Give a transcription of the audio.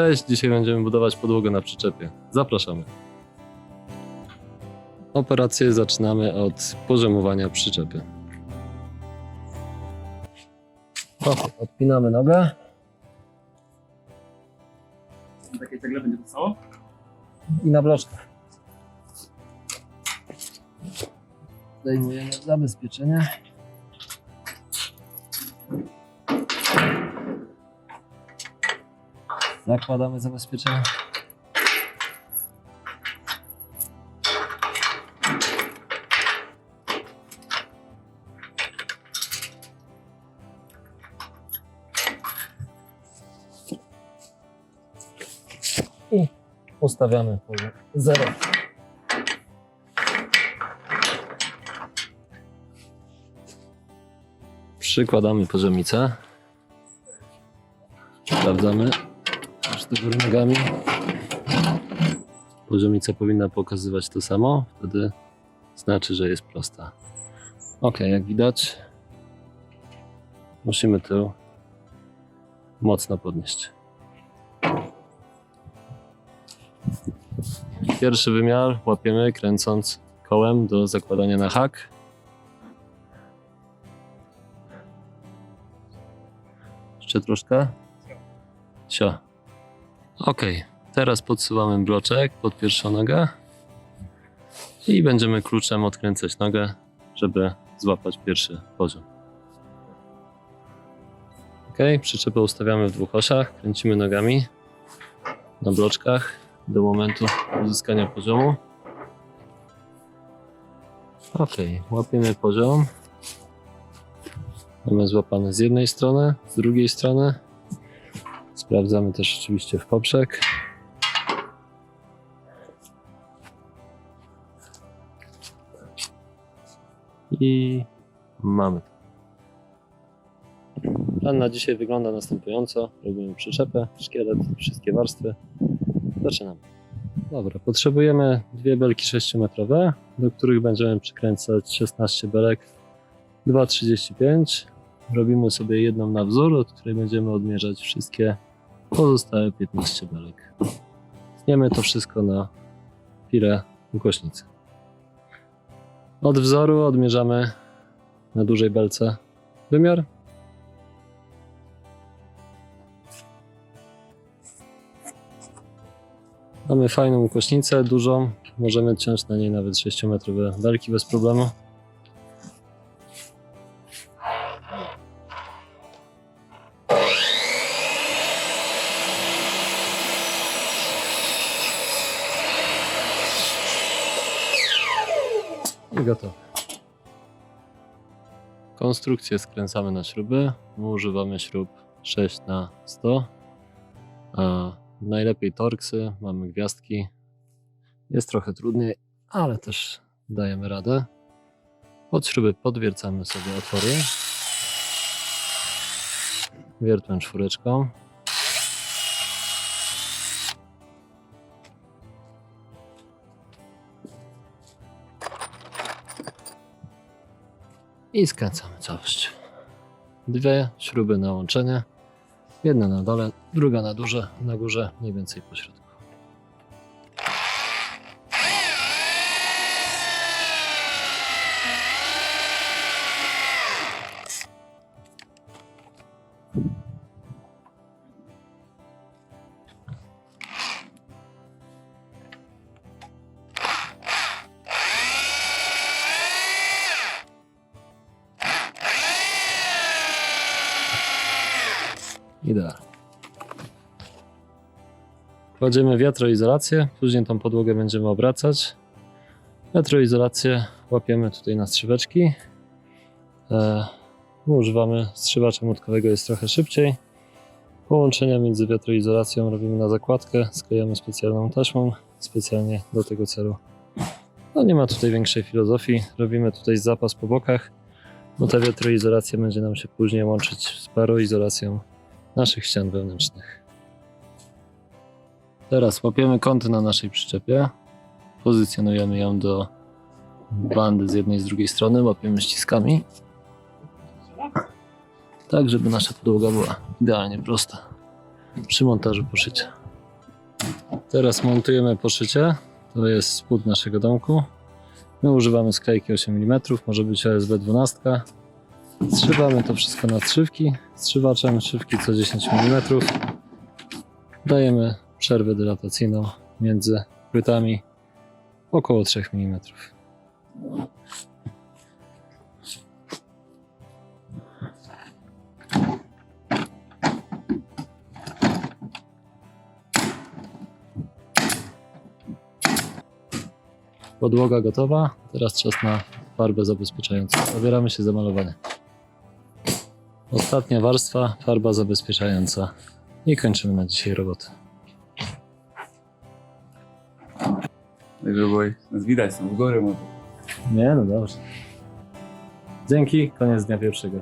Cześć, dzisiaj będziemy budować podłogę na przyczepie. Zapraszamy. Operację zaczynamy od poziomowania przyczepy. Odpinamy nogę. Takie cegle będzie to i na bloczkę. Zdejmujemy zabezpieczenie. Zakładamy zabezpieczenie. I ustawiamy poziom 0. Przykładamy poziomicę. Sprawdzamy do góry nogami. Poziomica powinna pokazywać to samo, wtedy znaczy, że jest prosta. Ok, jak widać, musimy tył mocno podnieść. Pierwszy wymiar łapiemy kręcąc kołem do zakładania na hak. Jeszcze troszkę. Sio. Ok, teraz podsuwamy bloczek pod pierwszą nogę i będziemy kluczem odkręcać nogę, żeby złapać pierwszy poziom. Ok, przyczepę ustawiamy w dwóch osiach, kręcimy nogami na bloczkach do momentu uzyskania poziomu. Ok, łapiemy poziom. Mamy złapane z jednej strony, z drugiej strony. Sprawdzamy też oczywiście w poprzek. I mamy. Plan na dzisiaj wygląda następująco. Robimy przyczepę, szkielet, wszystkie warstwy. Zaczynamy. Dobra, potrzebujemy dwie belki 6-metrowe, do których będziemy przykręcać 16 belek 2,35. Robimy sobie jedną na wzór, od której będziemy odmierzać wszystkie pozostałe 15 belek. Tniemy to wszystko na pirę ukośnicy. Od wzoru odmierzamy na dużej belce wymiar. Mamy fajną ukośnicę, dużą. Możemy ciąć na niej nawet 6-metrowe belki bez problemu. I gotowe. Konstrukcję skręcamy na śruby. My używamy śrub 6 na 100 a najlepiej torksy, mamy gwiazdki. Jest trochę trudniej, ale też dajemy radę. Pod śruby podwiercamy sobie otwory. Wiertłem czwóreczką. I skręcamy całość. Dwie śruby na łączenie. Jedna na dole, druga na duże, na górze, mniej więcej po środku. Idealnie. Kładziemy wiatroizolację, później tą podłogę będziemy obracać. Wiatroizolację łapiemy tutaj na strzyweczki. E, używamy strzywacza młotkowego, jest trochę szybciej. Połączenia między wiatroizolacją robimy na zakładkę, sklejamy specjalną taśmą, specjalnie do tego celu. No nie ma tutaj większej filozofii, robimy tutaj zapas po bokach, bo ta wiatroizolacja będzie nam się później łączyć z paroizolacją naszych ścian wewnętrznych. Teraz łapiemy kąty na naszej przyczepie. Pozycjonujemy ją do bandy z jednej i z drugiej strony. Łapiemy ściskami. Tak, żeby nasza podłoga była idealnie prosta przy montażu poszycia. Teraz montujemy poszycie. To jest spód naszego domku. My używamy sklejki 8 mm, może być OSB 12. Strzywamy to wszystko na strzywki. Strzywaczem strzywki co 10 mm. Dajemy przerwę dylatacyjną między płytami około 3 mm. Podłoga gotowa. Teraz czas na farbę zabezpieczającą. Zabieramy się za malowanie. Ostatnia warstwa, farba zabezpieczająca. I kończymy na dzisiaj robotę. Żeby było nas widać, są w górę może. Nie, no dobrze. Dzięki, koniec dnia pierwszego.